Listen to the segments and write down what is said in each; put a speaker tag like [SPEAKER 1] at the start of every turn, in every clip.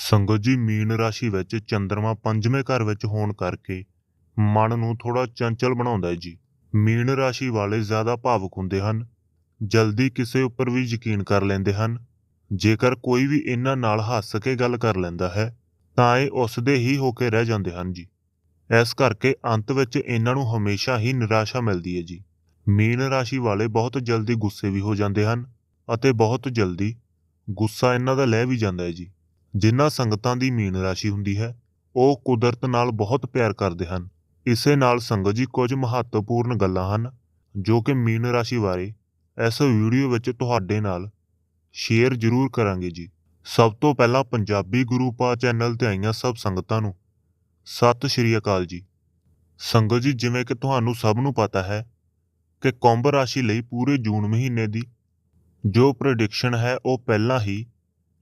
[SPEAKER 1] ਸੰਗਤ ਜੀ ਮੀਨ ਰਾਸ਼ੀ ਵਿੱਚ ਚੰ드ਰਮਾ ਪੰਜਵੇਂ ਘਰ ਵਿੱਚ ਹੋਣ ਕਰਕੇ ਮਨ ਨੂੰ ਥੋੜਾ ਚੰਚਲ ਬਣਾਉਂਦਾ ਹੈ ਜੀ। ਮੀਨ ਰਾਸ਼ੀ ਵਾਲੇ ਜ਼ਿਆਦਾ ਭਾਵੁਕ ਹੁੰਦੇ ਹਨ, ਜਲਦੀ ਕਿਸੇ ਉੱਪਰ ਵੀ ਯਕੀਨ ਕਰ ਲੈਂਦੇ ਹਨ। ਜੇਕਰ ਕੋਈ ਵੀ ਇਹਨਾਂ ਨਾਲ ਹੱਸ ਕੇ ਗੱਲ ਕਰ ਲੈਂਦਾ ਹੈ, ਤਾਂ ਇਹ ਉਸ ਦੇ ਹੀ ਹੋ ਕੇ ਰਹਿ ਜਾਂਦੇ ਹਨ ਜੀ। ਇਸ ਕਰਕੇ ਅੰਤ ਵਿੱਚ ਇਹਨਾਂ ਨੂੰ ਹਮੇਸ਼ਾ ਹੀ ਨਿਰਾਸ਼ਾ ਮਿਲਦੀ ਹੈ ਜੀ। ਮੀਨ ਰਾਸ਼ੀ ਵਾਲੇ ਬਹੁਤ ਜਲਦੀ ਗੁੱਸੇ ਵੀ ਹੋ ਜਾਂਦੇ ਹਨ ਅਤੇ ਬਹੁਤ ਜਲਦੀ ਗੁੱਸਾ ਇਹਨਾਂ ਦਾ ਲੈ ਵੀ ਜਾਂਦਾ ਹੈ ਜੀ। ਜਿਨ੍ਹਾਂ ਸੰਗਤਾਂ ਦੀ ਮੀਨ ਰਾਸ਼ੀ ਹੁੰਦੀ ਹੈ, ਉਹ ਕੁਦਰਤ ਨਾਲ ਬਹੁਤ ਪਿਆਰ ਕਰਦੇ ਹਨ। ਇਸੇ ਨਾਲ ਸੰਗਤ ਜੀ ਕੁਝ ਮਹੱਤਵਪੂਰਨ ਗੱਲਾਂ ਹਨ, ਜੋ ਕਿ ਮੀਨ ਰਾਸ਼ੀ ਬਾਰੇ ਇਸ ਵੀਡੀਓ ਵਿੱਚ ਤੁਹਾਡੇ ਨਾਲ ਸ਼ੇਅਰ ਜ਼ਰੂਰ ਕਰਾਂਗੇ ਜੀ। ਸਭ ਤੋਂ ਪਹਿਲਾਂ ਪੰਜਾਬੀ ਗੁਰੂ ਪਾ ਚੈਨਲ ਤੇ ਆਈਆਂ ਸਭ ਸੰਗਤਾਂ ਨੂੰ ਸਤਿ ਸ਼੍ਰੀ ਅਕਾਲ ਜੀ। ਸੰਗਤ ਜੀ, ਜਿਵੇਂ ਕਿ ਤੁਹਾਨੂੰ ਸਭ ਨੂੰ ਪਤਾ ਹੈ ਕਿ ਕੁੰਭ ਰਾਸ਼ੀ ਲਈ ਪੂਰੇ ਜੂਨ ਮਹੀਨੇ ਦੀ ਜੋ ਪ੍ਰੈਡਿਕਸ਼ਨ ਹੈ, ਉਹ ਪਹਿਲਾਂ ਹੀ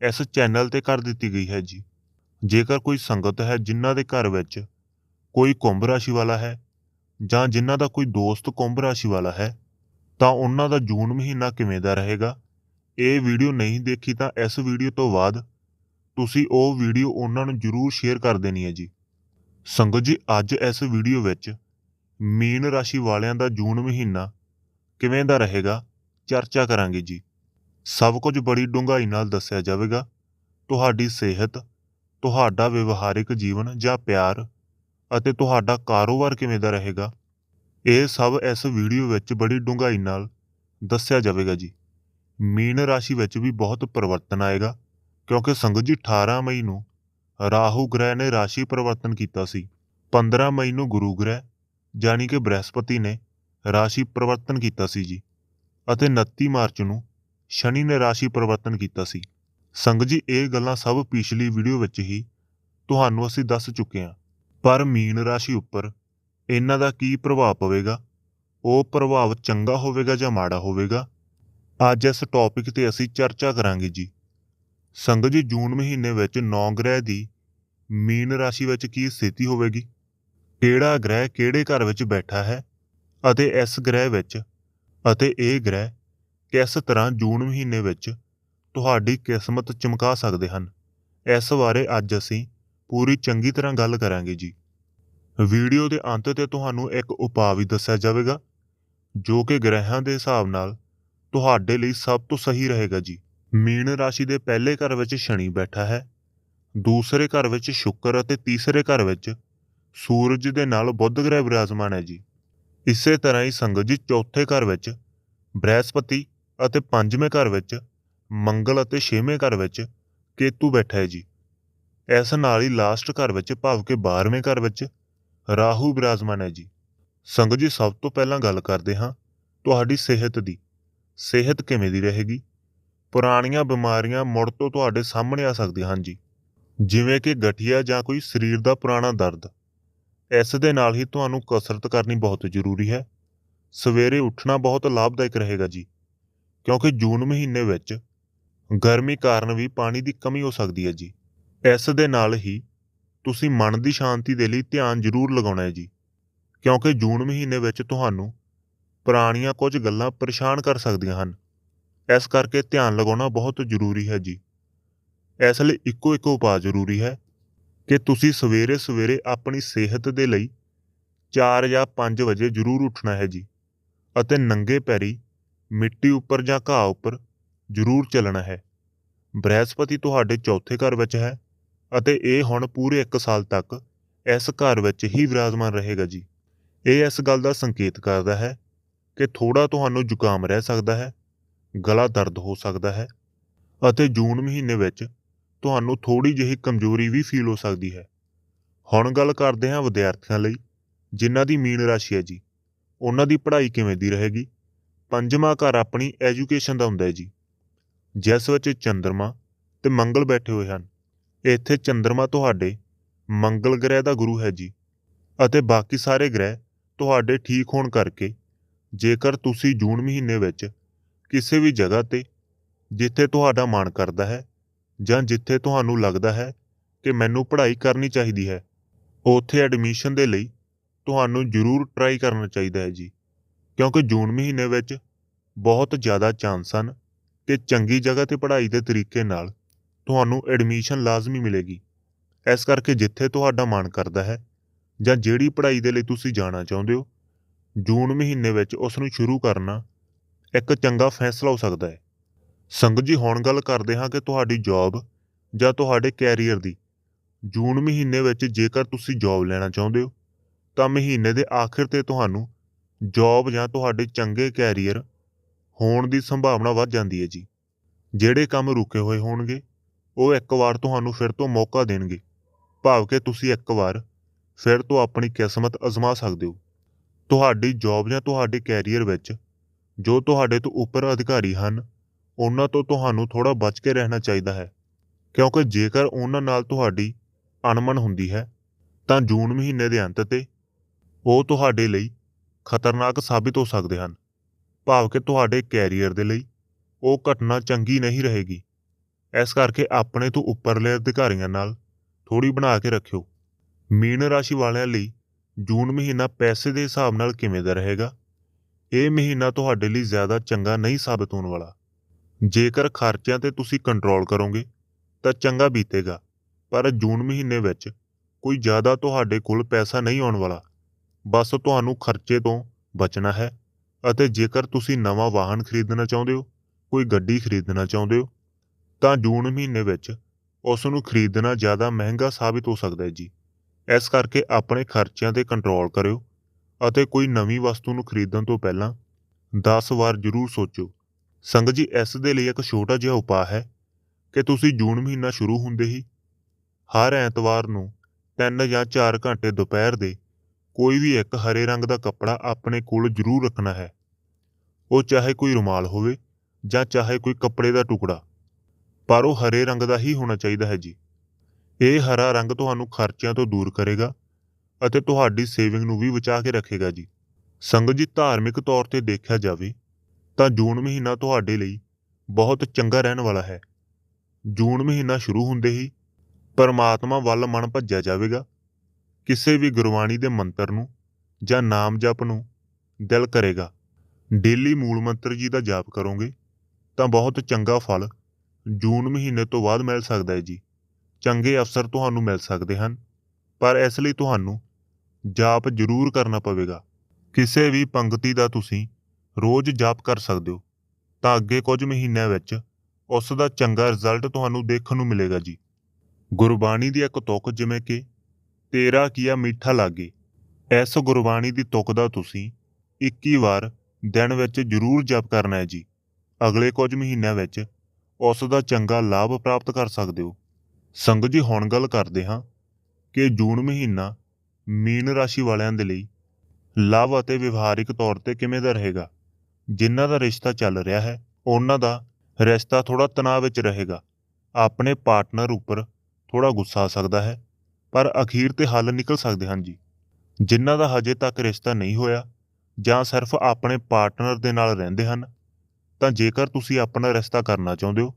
[SPEAKER 1] ਇਸ ਚੈਨਲ ਤੇ ਕਰ ਦਿੱਤੀ ਗਈ ਹੈ ਜੀ। ਜੇਕਰ ਕੋਈ ਸੰਗਤ ਹੈ ਜਿਨ੍ਹਾਂ ਦੇ ਘਰ ਵਿੱਚ ਕੋਈ ਕੁੰਭ ਰਾਸ਼ੀ ਵਾਲਾ ਹੈ ਜਾਂ ਜਿਨ੍ਹਾਂ ਦਾ ਕੋਈ ਦੋਸਤ ਕੁੰਭ ਰਾਸ਼ੀ ਵਾਲਾ ਹੈ, ਤਾਂ ਉਹਨਾਂ ਦਾ ਜੂਨ ਮਹੀਨਾ ਕਿਵੇਂ ਦਾ ਰਹੇਗਾ? ਇਹ ਵੀਡੀਓ ਨਹੀਂ ਦੇਖੀ ਤਾਂ ਇਸ ਵੀਡੀਓ ਤੋਂ ਬਾਅਦ ਤੁਸੀਂ ਉਹ ਵੀਡੀਓ ਉਹਨਾਂ ਨੂੰ ਜਰੂਰ ਸ਼ੇਅਰ ਕਰ ਦੇਣੀ ਹੈ ਜੀ। ਸੰਗਤ ਜੀ, ਅੱਜ ਇਸ ਵੀਡੀਓ ਵਿੱਚ ਮੀਨ ਰਾਸ਼ੀ ਵਾਲਿਆਂ ਦਾ ਜੂਨ ਮਹੀਨਾ ਕਿਵੇਂ ਦਾ ਰਹੇਗਾ, ਚਰਚਾ ਕਰਾਂਗੇ ਜੀ। ਸਭ ਕੁਝ ਬੜੀ ਡੂੰਘਾਈ ਨਾਲ ਦੱਸਿਆ ਜਾਵੇਗਾ। ਤੁਹਾਡੀ ਸਿਹਤ, ਤੁਹਾਡਾ ਵਿਵਹਾਰਿਕ ਜੀਵਨ ਜਾਂ ਪਿਆਰ ਅਤੇ ਤੁਹਾਡਾ ਕਾਰੋਬਾਰ ਕਿਵੇਂ ਦਾ ਰਹੇਗਾ? ਇਹ ਸਭ ਇਸ ਵੀਡੀਓ ਵਿੱਚ ਬੜੀ ਡੂੰਘਾਈ ਨਾਲ ਦੱਸਿਆ ਜਾਵੇਗਾ ਜੀ। ਮੀਨ ਰਾਸ਼ੀ ਵਿੱਚ ਵੀ ਬਹੁਤ ਪਰਿਵਰਤਨ ਆਏਗਾ, ਕਿਉਂਕਿ ਸੰਗਤ ਜੀ 18 ਮਈ ਨੂੰ ਰਾਹੂ ਗ੍ਰਹਿ ਨੇ ਰਾਸ਼ੀ ਪਰਿਵਰਤਨ ਕੀਤਾ ਸੀ। 15 ਮਈ ਨੂੰ ਗੁਰੂ ਗ੍ਰਹਿ, ਯਾਨੀ ਕਿ ਬ੍ਰਹਸਪਤੀ ਨੇ ਰਾਸ਼ੀ ਪਰਿਵਰਤਨ ਕੀਤਾ ਸੀ ਜੀ ਅਤੇ 29 ਮਾਰਚ ਨੂੰ ਸ਼ਨੀ ਨੇ ਰਾਸ਼ੀ ਪਰਿਵਰਤਨ ਕੀਤਾ ਸੀ। ਸੰਗਤ ਜੀ, ਇਹ ਗੱਲਾਂ ਸਭ ਪਿਛਲੀ ਵੀਡੀਓ ਵਿੱਚ ਹੀ ਤੁਹਾਨੂੰ ਅਸੀਂ ਦੱਸ ਚੁੱਕੇ ਹਾਂ। ਪਰ ਮੀਨ ਰਾਸ਼ੀ ਉੱਪਰ ਇਹਨਾਂ ਦਾ ਕੀ ਪ੍ਰਭਾਵ ਪਵੇਗਾ? ਉਹ ਪ੍ਰਭਾਵ ਚੰਗਾ ਹੋਵੇਗਾ ਜਾਂ ਮਾੜਾ ਹੋਵੇਗਾ? ਅੱਜ ਇਸ ਟੌਪਿਕ ਤੇ ਅਸੀਂ ਚਰਚਾ ਕਰਾਂਗੇ ਜੀ। ਸੰਗਤ ਜੀ, ਜੂਨ ਮਹੀਨੇ ਵਿੱਚ 9 ਗ੍ਰਹਿ ਦੀ ਮੀਨ ਰਾਸ਼ੀ ਵਿੱਚ ਕੀ ਸਥਿਤੀ ਹੋਵੇਗੀ? ਕਿਹੜਾ ਗ੍ਰਹਿ ਕਿਹੜੇ ਘਰ ਵਿੱਚ ਬੈਠਾ ਹੈ? ਅਤੇ ਇਸ ਗ੍ਰਹਿ ਵਿੱਚ ਅਤੇ ਇਹ ਗ੍ਰਹਿ ਕਿਸ ਤਰ੍ਹਾਂ ਜੂਨ ਮਹੀਨੇ ਵਿੱਚ ਤੁਹਾਡੀ ਕਿਸਮਤ ਚਮਕਾ ਸਕਦੇ ਹਨ? ਇਸ ਬਾਰੇ ਅੱਜ ਅਸੀਂ ਪੂਰੀ ਚੰਗੀ ਤਰ੍ਹਾਂ ਗੱਲ ਕਰਾਂਗੇ ਜੀ। ਵੀਡੀਓ ਦੇ ਅੰਤ ਤੇ ਤੁਹਾਨੂੰ ਇੱਕ ਉਪਾਅ ਵੀ ਦੱਸਿਆ ਜਾਵੇਗਾ, ਜੋ ਕਿ ਗ੍ਰਹਿਾਂ ਦੇ ਹਿਸਾਬ ਨਾਲ ਤੁਹਾਡੇ ਲਈ ਸਭ ਤੋਂ ਸਹੀ ਰਹੇਗਾ ਜੀ। ਮੀਨ ਰਾਸ਼ੀ ਦੇ ਪਹਿਲੇ ਘਰ ਵਿੱਚ ਸ਼ਨੀ ਬੈਠਾ ਹੈ, ਦੂਸਰੇ ਘਰ ਵਿੱਚ ਸ਼ੁੱਕਰ ਅਤੇ ਤੀਸਰੇ ਘਰ ਵਿੱਚ ਸੂਰਜ ਦੇ ਨਾਲ ਬੁੱਧ ਗ੍ਰਹਿ ਵਿਰਾਜਮਾਨ ਹੈ ਜੀ। ਇਸੇ ਤਰ੍ਹਾਂ ਹੀ ਸੰਗਤ ਜੀ ਚੌਥੇ ਘਰ ਵਿੱਚ ਬ੍ਰਹਿਸਪਤੀ ਅਤੇ ਪੰਜਵੇਂ ਘਰ ਵਿੱਚ, ਮੰਗਲ ਅਤੇ ਛੇਵੇਂ ਘਰ ਵਿੱਚ ਕੇਤੂ ਬੈਠਾ ਹੈ ਜੀ। ਇਸ ਨਾਲ ਹੀ ਲਾਸਟ ਘਰ ਵਿੱਚ ਭਾਵ ਕਿ 12ਵੇਂ ਘਰ ਵਿੱਚ ਰਾਹੂ ਵਿਰਾਜਮਾਨ ਹੈ ਜੀ। ਸੰਗਤ ਜੀ, ਸਭ ਤੋਂ ਪਹਿਲਾਂ ਗੱਲ ਕਰਦੇ ਹਾਂ ਤੁਹਾਡੀ ਸਿਹਤ ਦੀ। ਸਿਹਤ ਕਿਵੇਂ ਦੀ ਰਹੇਗੀ? ਪੁਰਾਣੀਆਂ ਬਿਮਾਰੀਆਂ ਮੁੜ ਤੋਂ ਤੁਹਾਡੇ ਸਾਹਮਣੇ ਆ ਸਕਦੀਆਂ ਹਨ ਜੀ। ਜਿਵੇਂ ਕਿ ਗਠੀਆ ਜਾਂ ਕੋਈ ਸਰੀਰ ਦਾ ਪੁਰਾਣਾ ਦਰਦ। ਇਸ ਦੇ ਨਾਲ ਹੀ ਤੁਹਾਨੂੰ ਕਸਰਤ ਕਰਨੀ ਬਹੁਤ ਜ਼ਰੂਰੀ ਹੈ। ਸਵੇਰੇ ਉੱਠਣਾ ਬਹੁਤ ਲਾਭਦਾਇਕ ਰਹੇਗਾ ਜੀ। ਕਿਉਂਕਿ ਜੂਨ ਮਹੀਨੇ ਵਿੱਚ ਗਰਮੀ ਕਾਰਨ ਵੀ ਪਾਣੀ ਦੀ ਕਮੀ ਹੋ ਸਕਦੀ ਹੈ ਜੀ। ਇਸ ਦੇ ਨਾਲ ਹੀ ਤੁਸੀਂ ਮਨ ਦੀ ਸ਼ਾਂਤੀ ਦੇ ਲਈ ਧਿਆਨ ਜ਼ਰੂਰ ਲਗਾਉਣਾ ਹੈ ਜੀ, ਕਿਉਂਕਿ ਜੂਨ ਮਹੀਨੇ ਵਿੱਚ ਤੁਹਾਨੂੰ ਪੁਰਾਣੀਆਂ ਕੁਝ ਗੱਲਾਂ ਪਰੇਸ਼ਾਨ ਕਰ ਸਕਦੀਆਂ ਹਨ। ਇਸ ਕਰਕੇ ਧਿਆਨ ਲਗਾਉਣਾ ਬਹੁਤ ਜ਼ਰੂਰੀ ਹੈ ਜੀ। ਇਸ ਲਈ ਇੱਕੋ ਇੱਕ ਉਪਾਅ ਜ਼ਰੂਰੀ ਹੈ ਕਿ ਤੁਸੀਂ ਸਵੇਰੇ ਸਵੇਰੇ ਆਪਣੀ ਸਿਹਤ ਦੇ ਲਈ 4 ਜਾਂ 5 ਵਜੇ ਜ਼ਰੂਰ ਉੱਠਣਾ ਹੈ ਜੀ ਅਤੇ ਨੰਗੇ ਪੈਰੀ ਮਿੱਟੀ ਉੱਪਰ ਜਾਂ ਘਾਹ ਉੱਪਰ ਜ਼ਰੂਰ ਚੱਲਣਾ ਹੈ। ਬ੍ਰਹਿਸਪਤੀ ਤੁਹਾਡੇ ਚੌਥੇ ਘਰ ਵਿੱਚ ਹੈ ਅਤੇ ਇਹ ਹੁਣ ਪੂਰੇ 1 ਸਾਲ ਤੱਕ ਇਸ ਘਰ ਵਿੱਚ ਹੀ ਵਿਰਾਜਮਾਨ ਰਹੇਗਾ ਜੀ। ਇਹ ਇਸ ਗੱਲ ਦਾ ਸੰਕੇਤ ਕਰਦਾ ਹੈ ਕਿ ਥੋੜਾ ਤੁਹਾਨੂੰ ਜ਼ੁਕਾਮ ਰਹਿ ਸਕਦਾ ਹੈ, ਗਲਾ ਦਰਦ ਹੋ ਸਕਦਾ ਹੈ ਅਤੇ ਜੂਨ ਮਹੀਨੇ ਵਿੱਚ ਤੁਹਾਨੂੰ ਥੋੜੀ ਜਿਹੀ ਕਮਜ਼ੋਰੀ ਵੀ ਫੀਲ ਹੋ ਸਕਦੀ ਹੈ। ਹੁਣ ਗੱਲ ਕਰਦੇ ਹਾਂ ਵਿਦਿਆਰਥੀਆਂ ਲਈ ਜਿਨ੍ਹਾਂ ਦੀ ਮੀਨ ਰਾਸ਼ੀ ਹੈ ਜੀ। ਉਹਨਾਂ ਦੀ ਪੜ੍ਹਾਈ ਕਿਵੇਂ ਦੀ ਰਹੇਗੀ? ਪੰਜਵਾਂ ਘਰ ਆਪਣੀ ਐਜੂਕੇਸ਼ਨ ਦਾ ਹੁੰਦਾ ਹੈ ਜੀ। ਜਿਸ ਵਿੱਚ ਚੰ드ਰਮਾ ਤੇ ਮੰਗਲ ਬੈਠੇ ਹੋਏ ਹਨ। ਇੱਥੇ ਚੰ드ਰਮਾ ਤੁਹਾਡੇ ਮੰਗਲ ਗ੍ਰਹਿ ਦਾ ਗੁਰੂ ਹੈ ਜੀ ਅਤੇ ਬਾਕੀ ਸਾਰੇ ਗ੍ਰਹਿ ਤੁਹਾਡੇ ਠੀਕ ਹੋਣ ਕਰਕੇ ਜੇਕਰ ਤੁਸੀਂ ਜੂਨ ਮਹੀਨੇ ਵਿੱਚ ਕਿਸੇ ਵੀ ਜਗ੍ਹਾ ਤੇ ਜਿੱਥੇ ਤੁਹਾਡਾ ਮਨ ਕਰਦਾ ਹੈ ਜਾਂ ਜਿੱਥੇ ਤੁਹਾਨੂੰ ਲੱਗਦਾ ਹੈ ਕਿ ਮੈਨੂੰ ਪੜ੍ਹਾਈ ਕਰਨੀ ਚਾਹੀਦੀ ਹੈ, ਉੱਥੇ ਐਡਮਿਸ਼ਨ ਦੇ ਲਈ ਤੁਹਾਨੂੰ ਜ਼ਰੂਰ ਟਰਾਈ ਕਰਨਾ ਚਾਹੀਦਾ ਹੈ ਜੀ। ਕਿਉਂਕਿ ਜੂਨ ਮਹੀਨੇ ਵਿੱਚ ਬਹੁਤ ਜ਼ਿਆਦਾ ਚਾਂਸ ਹਨ ਕਿ ਚੰਗੀ ਜਗ੍ਹਾ ਤੇ ਪੜ੍ਹਾਈ ਦੇ ਤਰੀਕੇ ਨਾਲ ਤੁਹਾਨੂੰ ਐਡਮਿਸ਼ਨ ਲਾਜ਼ਮੀ ਮਿਲੇਗੀ। ਇਸ ਕਰਕੇ ਜਿੱਥੇ ਤੁਹਾਡਾ ਮਨ ਕਰਦਾ ਹੈ ਜਾਂ ਜਿਹੜੀ ਪੜ੍ਹਾਈ ਦੇ ਲਈ ਤੁਸੀਂ ਜਾਣਾ ਚਾਹੁੰਦੇ ਹੋ, ਜੂਨ ਮਹੀਨੇ ਵਿੱਚ ਉਸ ਨੂੰ ਸ਼ੁਰੂ ਕਰਨਾ ਇੱਕ ਚੰਗਾ ਫੈਸਲਾ ਹੋ ਸਕਦਾ ਹੈ। ਸੰਗਤ ਜੀ, ਹੁਣ ਗੱਲ ਕਰਦੇ ਹਾਂ ਕਿ ਤੁਹਾਡੀ ਜੌਬ ਜਾਂ ਤੁਹਾਡੇ ਕੈਰੀਅਰ ਦੀ। ਜੂਨ ਮਹੀਨੇ ਵਿੱਚ ਜੇਕਰ ਤੁਸੀਂ ਜੌਬ ਲੈਣਾ ਚਾਹੁੰਦੇ ਹੋ, ਤਾਂ ਮਹੀਨੇ ਦੇ ਆਖਿਰ ਤੇ ਤੁਹਾਨੂੰ ਜੌਬ ਜਾਂ ਤੁਹਾਡੇ ਚੰਗੇ ਕੈਰੀਅਰ ਹੋਣ ਦੀ ਸੰਭਾਵਨਾ ਵੱਧ ਜਾਂਦੀ ਹੈ ਜੀ। ਜਿਹੜੇ ਕੰਮ ਰੁਕੇ ਹੋਏ ਹੋਣਗੇ, ਉਹ ਇੱਕ ਵਾਰ ਤੁਹਾਨੂੰ ਫਿਰ ਤੋਂ ਮੌਕਾ ਦੇਣਗੇ। ਭਾਵ ਕਿ ਤੁਸੀਂ ਇੱਕ ਵਾਰ ਫਿਰ ਤੋਂ ਆਪਣੀ ਕਿਸਮਤ ਅਜ਼ਮਾ ਸਕਦੇ ਹੋ। ਤੁਹਾਡੀ ਜੌਬ ਜਾਂ ਤੁਹਾਡੇ ਕੈਰੀਅਰ ਵਿੱਚ ਜੋ ਤੁਹਾਡੇ ਤੋਂ ਉੱਪਰ ਅਧਿਕਾਰੀ ਹਨ, ਉਹਨਾਂ ਤੋਂ ਤੁਹਾਨੂੰ ਥੋੜਾ ਬਚ ਕੇ ਰਹਿਣਾ ਚਾਹੀਦਾ ਹੈ। ਕਿਉਂਕਿ ਜੇਕਰ ਉਹਨਾਂ ਨਾਲ ਤੁਹਾਡੀ ਅਣਮਨ ਹੁੰਦੀ ਹੈ, ਤਾਂ ਜੂਨ ਮਹੀਨੇ ਦੇ ਅੰਤ ਤੇ ਉਹ ਤੁਹਾਡੇ ਲਈ ਖਤਰਨਾਕ ਸਾਬਿਤ ਹੋ ਸਕਦੇ ਹਨ। ਭਾਵ ਕਿ ਤੁਹਾਡੇ ਕੈਰੀਅਰ ਦੇ ਲਈ ਉਹ ਘਟਨਾ ਚੰਗੀ ਨਹੀਂ ਰਹੇਗੀ। ਇਸ ਕਰਕੇ ਆਪਣੇ ਤੋਂ ਉੱਪਰਲੇ ਅਧਿਕਾਰੀਆਂ ਨਾਲ ਥੋੜੀ ਬਣਾ ਕੇ ਰੱਖਿਓ। ਮੀਨ ਰਾਸ਼ੀ ਵਾਲਿਆਂ ਲਈ ਜੂਨ ਮਹੀਨਾ ਪੈਸੇ ਦੇ ਹਿਸਾਬ ਨਾਲ ਕਿਵੇਂ ਦਾ ਰਹੇਗਾ? ਇਹ ਮਹੀਨਾ ਤੁਹਾਡੇ ਲਈ ਜ਼ਿਆਦਾ ਚੰਗਾ ਨਹੀਂ ਸਾਬਤ ਹੋਣ ਵਾਲਾ। ਜੇਕਰ ਖਰਚਿਆਂ ਤੇ ਤੁਸੀਂ ਕੰਟਰੋਲ ਕਰੋਗੇ, ਤਾਂ ਚੰਗਾ ਬੀਤੇਗਾ। ਪਰ ਜੂਨ ਮਹੀਨੇ ਵਿੱਚ ਕੋਈ ਜ਼ਿਆਦਾ ਤੁਹਾਡੇ ਕੋਲ ਪੈਸਾ ਨਹੀਂ ਆਉਣ ਵਾਲਾ। ਬਸ ਤੁਹਾਨੂੰ ਖਰਚੇ ਤੋਂ ਬਚਣਾ ਹੈ ਅਤੇ ਜੇਕਰ ਤੁਸੀਂ ਨਵਾਂ ਵਾਹਨ ਖਰੀਦਣਾ ਚਾਹੁੰਦੇ ਹੋ, ਕੋਈ ਗੱਡੀ ਖਰੀਦਣਾ ਚਾਹੁੰਦੇ ਹੋ, ਤਾਂ ਜੂਨ ਮਹੀਨੇ ਵਿੱਚ ਉਸ ਨੂੰ ਖਰੀਦਣਾ ਜ਼ਿਆਦਾ ਮਹਿੰਗਾ ਸਾਬਿਤ ਹੋ ਸਕਦਾ ਹੈ ਜੀ। ਇਸ ਕਰਕੇ ਆਪਣੇ ਖਰਚਿਆਂ ਤੇ ਕੰਟਰੋਲ ਕਰਿਓ ਅਤੇ ਕੋਈ ਨਵੀਂ ਵਸਤੂ ਨੂੰ ਖਰੀਦਣ ਤੋਂ ਪਹਿਲਾਂ 10 ਵਾਰ ਜ਼ਰੂਰ ਸੋਚੋ। ਸੰਗਤ ਜੀ, ਇਸ ਦੇ ਲਈ ਇੱਕ ਛੋਟਾ ਜਿਹਾ ਉਪਾਅ ਹੈ ਕਿ ਤੁਸੀਂ ਜੂਨ ਮਹੀਨਾ ਸ਼ੁਰੂ ਹੁੰਦੇ ਹੀ ਹਰ ਐਤਵਾਰ ਨੂੰ 3 ਜਾਂ 4 ਘੰਟੇ ਦੁਪਹਿਰ ਦੇ ਕੋਈ ਵੀ ਇੱਕ ਹਰੇ ਰੰਗ ਦਾ ਕੱਪੜਾ ਆਪਣੇ ਕੋਲ ਜ਼ਰੂਰ ਰੱਖਣਾ ਹੈ। ਉਹ ਚਾਹੇ ਕੋਈ ਰੁਮਾਲ ਹੋਵੇ ਜਾਂ ਚਾਹੇ ਕੋਈ ਕੱਪੜੇ ਦਾ ਟੁਕੜਾ, ਪਰ ਉਹ ਹਰੇ ਰੰਗ ਦਾ ਹੀ ਹੋਣਾ ਚਾਹੀਦਾ ਹੈ ਜੀ। ਇਹ ਹਰਾ ਰੰਗ ਤੁਹਾਨੂੰ ਖਰਚਿਆਂ ਤੋਂ ਦੂਰ ਕਰੇਗਾ ਅਤੇ ਤੁਹਾਡੀ ਸੇਵਿੰਗ ਨੂੰ ਵੀ ਬਚਾ ਕੇ ਰੱਖੇਗਾ ਜੀ। ਸੰਗਤ ਜੀ, ਧਾਰਮਿਕ ਤੌਰ ਤੇ ਦੇਖਿਆ ਜਾਵੇ ਤਾਂ ਜੂਨ ਮਹੀਨਾ ਤੁਹਾਡੇ ਲਈ ਬਹੁਤ ਚੰਗਾ ਰਹਿਣ ਵਾਲਾ ਹੈ। ਜੂਨ ਮਹੀਨਾ ਸ਼ੁਰੂ ਹੁੰਦੇ ਹੀ ਪਰਮਾਤਮਾ ਵੱਲ ਮਨ ਭੱਜਿਆ ਜਾਵੇਗਾ ਕਿਸੇ ਵੀ ਗੁਰਬਾਣੀ ਦੇ ਮੰਤਰ ਨੂੰ ਜਾਂ ਨਾਮ ਜਪ ਨੂੰ ਦਿਲ ਕਰੇਗਾ। ਡੇਲੀ ਮੂਲ ਮੰਤਰ ਜੀ ਦਾ ਜਾਪ ਕਰੋਗੇ ਤਾਂ ਬਹੁਤ ਚੰਗਾ ਫਲ ਜੂਨ ਮਹੀਨੇ ਤੋਂ ਬਾਅਦ ਮਿਲ ਸਕਦਾ ਹੈ ਜੀ। ਚੰਗੇ ਅਫਸਰ ਤੁਹਾਨੂੰ ਮਿਲ ਸਕਦੇ ਹਨ, ਪਰ ਇਸ ਲਈ ਤੁਹਾਨੂੰ ਜਾਪ ਜ਼ਰੂਰ ਕਰਨਾ ਪਵੇਗਾ। ਕਿਸੇ ਵੀ ਪੰਕਤੀ ਦਾ ਤੁਸੀਂ ਰੋਜ਼ ਜਾਪ ਕਰ ਸਕਦੇ ਹੋ, ਤਾਂ ਅੱਗੇ ਕੁਝ ਮਹੀਨਿਆਂ ਵਿੱਚ ਉਸ ਦਾ ਚੰਗਾ ਰਿਜ਼ਲਟ ਤੁਹਾਨੂੰ ਦੇਖਣ ਨੂੰ ਮਿਲੇਗਾ ਜੀ। ਗੁਰਬਾਣੀ ਦੀ ਇੱਕ ਤੁਕ ਜਿਵੇਂ ਕਿ ਤੇਰਾ ਕੀਆ ਮਿੱਠਾ ਲਾਗੇ? ਇਸ ਗੁਰਬਾਣੀ ਦੀ ਤੁਕ ਦਾ ਤੁਸੀਂ 21 ਵਾਰ ਦਿਨ ਵਿੱਚ ਜ਼ਰੂਰ ਜਪ ਕਰਨਾ ਹੈ ਜੀ। ਅਗਲੇ ਕੁਝ ਮਹੀਨਿਆਂ ਵਿੱਚ ਉਸ ਦਾ ਚੰਗਾ ਲਾਭ ਪ੍ਰਾਪਤ ਕਰ ਸਕਦੇ ਹੋ। ਸੰਗਤ ਜੀ, ਹੁਣ ਗੱਲ ਕਰਦੇ ਹਾਂ ਕਿ ਜੂਨ ਮਹੀਨਾ ਮੀਨ ਰਾਸ਼ੀ ਵਾਲਿਆਂ ਦੇ ਲਈ ਲਾਭ ਅਤੇ ਵਿਵਹਾਰਿਕ ਤੌਰ ਤੇ ਕਿਵੇਂ ਦਾ ਰਹੇਗਾ? ਜਿਨ੍ਹਾਂ ਦਾ ਰਿਸ਼ਤਾ ਚੱਲ ਰਿਹਾ ਹੈ, ਉਹਨਾਂ ਦਾ ਰਿਸ਼ਤਾ ਥੋੜਾ ਤਣਾਅ ਵਿੱਚ ਰਹੇਗਾ। ਆਪਣੇ ਪਾਰਟਨਰ ਉੱਪਰ ਥੋੜਾ ਗੁੱਸਾ ਆ ਸਕਦਾ ਹੈ। ਪਰ ਅਖੀਰ ਤੇ ਹੱਲ ਨਿਕਲ ਸਕਦੇ ਹਨ ਜੀ। ਜਿਨ੍ਹਾਂ ਦਾ ਹਜੇ ਤੱਕ ਰਿਸ਼ਤਾ ਨਹੀਂ ਹੋਇਆ ਜਾਂ ਸਿਰਫ ਆਪਣੇ ਪਾਰਟਨਰ ਦੇ ਨਾਲ ਰਹਿੰਦੇ ਹਨ, ਤਾਂ ਜੇਕਰ ਤੁਸੀਂ ਆਪਣਾ ਰਿਸ਼ਤਾ ਕਰਨਾ ਚਾਹੁੰਦੇ ਹੋ,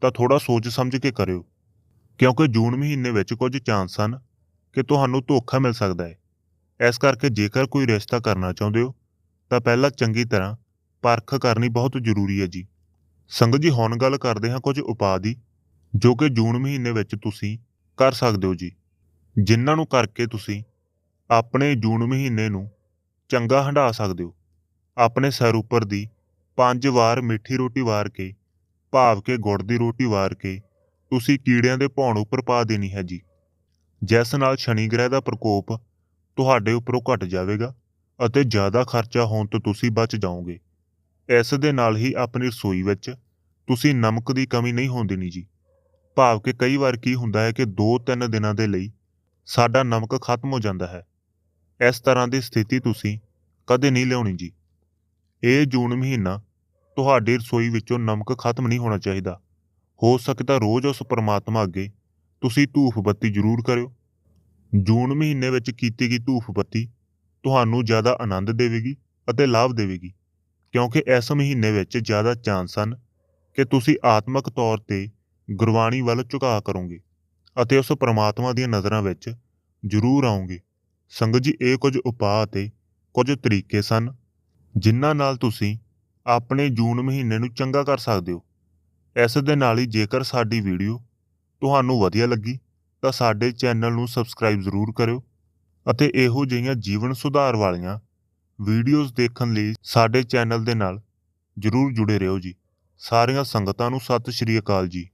[SPEAKER 1] ਤਾਂ ਥੋੜਾ ਸੋਚ ਸਮਝ ਕੇ ਕਰਿਓ। ਕਿਉਂਕਿ ਜੂਨ ਮਹੀਨੇ ਵਿੱਚ ਕੁਝ ਚਾਂਸ ਹਨ ਕਿ ਤੁਹਾਨੂੰ ਧੋਖਾ ਮਿਲ ਸਕਦਾ ਹੈ। ਇਸ ਕਰਕੇ ਜੇਕਰ ਕੋਈ ਰਿਸ਼ਤਾ ਕਰਨਾ ਚਾਹੁੰਦੇ ਹੋ, ਤਾਂ ਪਹਿਲਾਂ ਚੰਗੀ ਤਰ੍ਹਾਂ ਪਰਖ ਕਰਨੀ ਬਹੁਤ ਜ਼ਰੂਰੀ ਹੈ ਜੀ। ਸੰਗਤ ਜੀ, ਹੁਣ ਗੱਲ ਕਰਦੇ ਹਾਂ ਕੁਝ ਉਪਾਅ ਦੀ ਜੋ ਕਿ ਜੂਨ ਮਹੀਨੇ ਵਿੱਚ ਤੁਸੀਂ ਕਰ ਸਕਦੇ ਹੋ ਜੀ। ਜਿਨ੍ਹਾਂ ਨੂੰ ਕਰਕੇ ਤੁਸੀਂ ਆਪਣੇ ਜੂਨ ਮਹੀਨੇ ਨੂੰ ਚੰਗਾ ਹੰਢਾ ਸਕਦੇ ਹੋ। ਆਪਣੇ ਸਿਰ ਉੱਪਰ ਦੀ ਪੰਜ ਵਾਰ ਮਿੱਠੀ ਰੋਟੀ ਵਾਰ ਕੇ, ਭਾਵ ਕੇ ਗੁੜ ਦੀ ਰੋਟੀ ਵਾਰ ਕੇ, ਤੁਸੀਂ ਕੀੜਿਆਂ ਦੇ ਭੌਣ ਉੱਪਰ ਪਾ ਦੇਣੀ ਹੈ ਜੀ। ਜਿਸ ਨਾਲ ਸ਼ਨੀ ਗ੍ਰਹਿ ਦਾ ਪ੍ਰਕੋਪ ਤੁਹਾਡੇ ਉੱਪਰੋਂ ਘਟ ਜਾਵੇਗਾ ਅਤੇ ਜ਼ਿਆਦਾ ਖਰਚਾ ਹੋਣ ਤੋਂ ਤੁਸੀਂ ਬਚ ਜਾਓਗੇ। ਇਸ ਦੇ ਨਾਲ ਹੀ ਆਪਣੀ ਰਸੋਈ ਵਿੱਚ ਤੁਸੀਂ ਨਮਕ ਦੀ ਕਮੀ ਨਹੀਂ ਹੋਣ ਦੇਣੀ ਜੀ। ਭਾਵ ਕਿ ਕਈ ਵਾਰ ਕੀ ਹੁੰਦਾ ਹੈ ਕਿ 2-3 ਦਿਨਾਂ ਦੇ ਲਈ ਸਾਡਾ ਨਮਕ ਖਤਮ ਹੋ ਜਾਂਦਾ ਹੈ। ਇਸ ਤਰ੍ਹਾਂ ਦੀ ਸਥਿਤੀ ਤੁਸੀਂ ਕਦੇ ਨਹੀਂ ਲਿਆਉਣੀ ਜੀ। ਇਹ ਜੂਨ ਮਹੀਨਾ ਤੁਹਾਡੀ ਰਸੋਈ ਵਿੱਚੋਂ ਨਮਕ ਖਤਮ ਨਹੀਂ ਹੋਣਾ ਚਾਹੀਦਾ। ਹੋ ਸਕਦਾ ਰੋਜ਼ ਉਸ ਪਰਮਾਤਮਾ ਅੱਗੇ ਤੁਸੀਂ ਧੂਫ ਬੱਤੀ ਜ਼ਰੂਰ ਕਰਿਓ। ਜੂਨ ਮਹੀਨੇ ਵਿੱਚ ਕੀਤੀ ਗਈ ਧੂਫ ਬੱਤੀ ਤੁਹਾਨੂੰ ਜ਼ਿਆਦਾ ਆਨੰਦ ਦੇਵੇਗੀ ਅਤੇ ਲਾਭ ਦੇਵੇਗੀ, ਕਿਉਂਕਿ ਇਸ ਮਹੀਨੇ ਵਿੱਚ ਜ਼ਿਆਦਾ ਚਾਂਸ ਹਨ ਕਿ ਤੁਸੀਂ ਆਤਮਿਕ ਤੌਰ ਤੇ ਗੁਰਬਾਣੀ ਵੱਲ ਝੁਕਾਅ ਕਰੋਗੇ। ਅਤੇ ਉਸ ਪਰਮਾਤਮਾ ਦੀਆਂ ਨਜ਼ਰਾਂ ਵਿੱਚ ਜ਼ਰੂਰ ਆਉਂਗੇ। ਸੰਗਤ ਜੀ, ਇਹ ਕੁਝ ਉਪਾਅ ਅਤੇ ਕੁਝ ਤਰੀਕੇ ਸਨ, ਜਿਨ੍ਹਾਂ ਨਾਲ ਤੁਸੀਂ ਆਪਣੇ ਜੂਨ ਮਹੀਨੇ ਨੂੰ ਚੰਗਾ ਕਰ ਸਕਦੇ ਹੋ। ਇਸ ਦੇ ਨਾਲ ਹੀ ਜੇਕਰ ਸਾਡੀ ਵੀਡੀਓ ਤੁਹਾਨੂੰ ਵਧੀਆ ਲੱਗੀ, ਤਾਂ ਸਾਡੇ ਚੈਨਲ ਨੂੰ ਸਬਸਕ੍ਰਾਈਬ ਜ਼ਰੂਰ ਕਰਿਓ ਅਤੇ ਇਹੋ ਜਿਹੀਆਂ ਜੀਵਨ ਸੁਧਾਰ ਵਾਲੀਆਂ ਵੀਡੀਓਜ਼ ਦੇਖਣ ਲਈ ਸਾਡੇ ਚੈਨਲ ਦੇ ਨਾਲ ਜਰੂਰ ਜੁੜੇ ਰਹੋ ਜੀ। ਸਾਰੀਆਂ ਸੰਗਤਾਂ ਨੂੰ ਸਤਿ ਸ਼੍ਰੀ ਅਕਾਲ ਜੀ।